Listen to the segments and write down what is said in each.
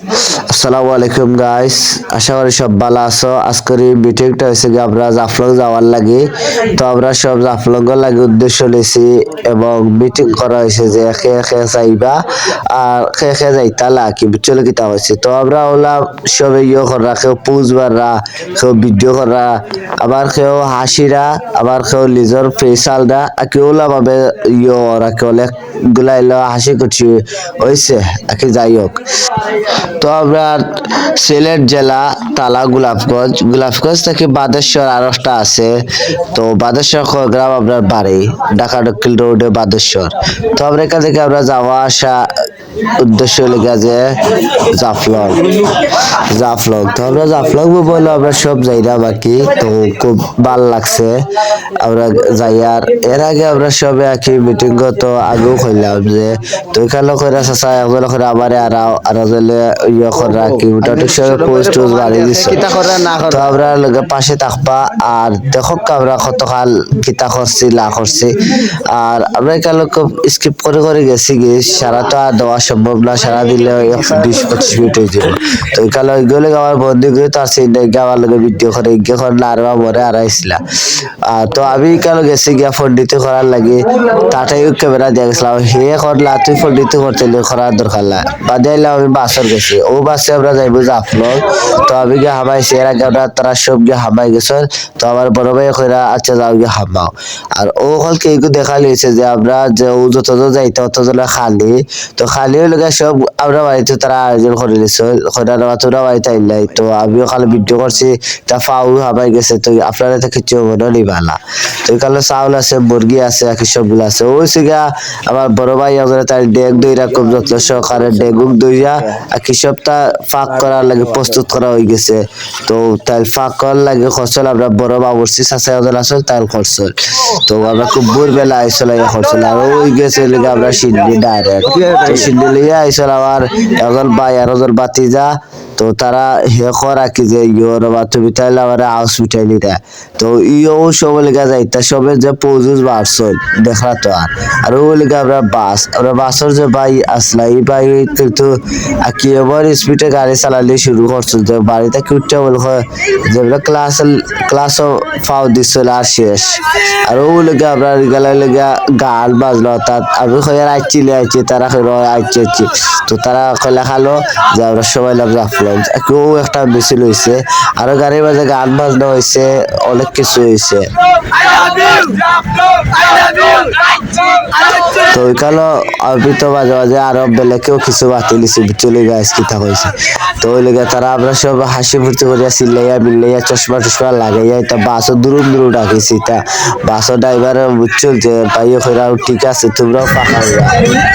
you. আসসালামু আলাইকুম guys আশা করি সব ভালো আছো। আজকের এই মিটিংটা হয়েছে কি আমরা জাফলং যাওয়ার লাগে। তো আমরা সব জাফলং লাগে উদ্দেশ্য নিয়েছি এবং মিটিং করা হয়েছে যে একে একে যাইবা আর একে একে যাইতালা কি চলে কিতা হয়েছে। তো আমরা ওলা সব ইয়ে করা, কেউ পুজ কেউ ভিডিও করা, আবার কেউ হাসিরা, আবার কেউ নিজের ফেসালরা কেউ ওলা ভাবে ইয়ে ওরা কেউ অনেকগুলা এলো হাসি করছি হয়েছে, আর কি যাই হোক। তো আমরা সিলেট জেলা তালা গোলাপগঞ্জ। গোলাপগঞ্জ থেকে বাদেশ্বর আরসটা আছে। তো বাদেশ্বর গ্রাম আপনার বাড়ি ঢাকা দক্ষিণ রোডে বাদেশ্বর। তো আমরা এখান থেকে আমরা যাওয়া আসা উদ্দেশ্য লেগে যে জাফলং জাফলং তো আমরা জাফলং বলে আমরা সব যাই না বাকি তো খুব ভালো লাগছে। আমরা যাই আর এর আগে আমরা সবে আর কি মিটিং তো আগেও কইলাম যে তো এখানে করে চাচা একজন করে আমার আর আর জলে ইয়ে করা ঠিক সবে পোস্ট টোস্ট বাড়িয়ে দিচ্ছে তো আমরা লগে পাশে থাকবা আর দেখো আমরা কতকাল কিতা করছি লা করছি। আর আমরা এখানে স্কিপ করে করে গেছি গিয়ে সারা তো আর দেওয়া সম্ভব না সারা দিলে বিশ পঁচিশ মিনিট হয়ে যাবে। তো এখানে ওইগুলো আমার বন্ধু গিয়ে তো আছে আমার লগে ভিডিও করে ইগে করলে আর মরে আর তো আমি এখানে গেছি গিয়া ফন্ডিতে করার লাগে। তাটাই ক্যামেরা দিয়ে গেছিলাম হে করলা তুই ফন্ডিতে করতে করার দরকার না। বাদে আইলাম আমি বাসর গেছি। ও বাসে আমরা যাইবো জাফলং তো আমি গিয়ে হামাইছি এর আগে আমরা তারা সব গিয়ে হামাই গেছে। তো আমার বড় ভাই কইরা আচ্ছা যাও গিয়ে হামাও। আর ও হল কে দেখা লিয়েছে যে আমরা যে ও যত যাইতে অত খালি। তো খালি সব আমরা বাড়িতে তারা আয়োজন করে আইলাই তো আমিও করছি, তা ফাউ হামাই গেছে, তো কিছু তো এখানে চাউল আছে, মুরগি আছে আর সবগুলো আছে। ওই সিগা আমার বড় ভাই ওখানে তার খুব যত্ন সহকারে ডেগুক আর ফাঁক করার লাগে প্রস্তুত করা হয়ে গেছে। তো তাই ফাঁক করার লাগে খরচল আমরা বড় বাবুর্চি চাষা ওদের আসল তার খরচল। তো আমরা খুব ভোরবেলা আইসল খরচল, আর ওই গেছে আমরা সিন্ডি ডাইরেক্ট। লিয়ে আইসল আমার এখন ভাই আর ওজন বাতি যা তো তারা হে করা কি যে ইয়োর বা তুমি তাইলে আমার আউস উঠাই নিতে তো ইও লেগে যাইতা, সবে যে পৌজুস বাড়ছল দেখলা তো আর। আর ও লেগে আমরা বাস, আমরা বাসর যে ভাই আসলা, এই ভাই কিন্তু কি এবার স্পিডে গাড়ি চালালে শুরু করছিল তো বাড়িতে কি উঠতে বল যেগুলো ক্লাস ক্লাস ফাও দিছিল আর শেষ। আর ও লেগে আমরা গেলে লেগে গান বাজলো, অর্থাৎ আমি কয়ে আইছি আইছি তারা কয়ে আইছি আইছি তো তারা কয়লা খালো যে আমরা সবাই লাভ রাখলাম কেউ একটা মিছিল হয়েছে আরও গাড়ির মাঝে গান বাজনা হয়েছে অনেক কিছু হয়েছে তো ওইখানে আমি তো মাঝে মাঝে আরও বেলেগেও কিছু বাতি লিছি চলে গাছ কিতা হয়েছে তো ওই লেগে তারা আমরা সব হাসি ফুর্তি করিয়া চিল্লাইয়া মিল্লাইয়া চশমা টশমা লাগাইয়া এটা বাসও দূরম দূর ডাকিছি তা বাসও ড্রাইভার বুঝছিল যে পাইয়ে কইরা, ঠিক আছে, তোমরাও হইয়া।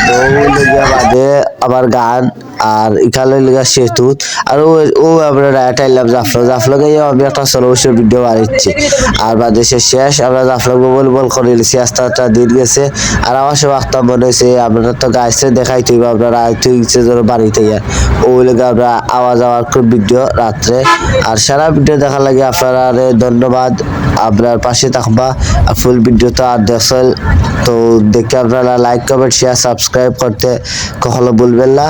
তো ওই লেগে বাদে আবার গান আর এখানে লেগে সেতু আর ও ও আমরা রায়ট আইলাম জাফলং জাফলং গিয়ে আমি একটা সলো বসে ভিডিও বানাচ্ছি। আর বাদে সে শেষ, আমরা জাফলং বল বল করে নিয়েছি আস্তে আস্তে দিন গেছে। আর আমার সব আখতাম মনে হয়েছে, আপনারা তো গাইছে, দেখাই তুই আপনারা ইচ্ছে ধরো বাড়িতে ইয়ার ওই লেগে আমরা আওয়াজ আওয়াজ খুব ভিডিও রাত্রে। আর সারা ভিডিও দেখার লাগে আপনারা ধন্যবাদ। আপনার পাশে থাকবা। ফুল ভিডিও তো আর দেখছেন। তো দেখে আপনারা লাইক কমেন্ট শেয়ার সাবস্ক্রাইব করতে কখনো বলবেন না।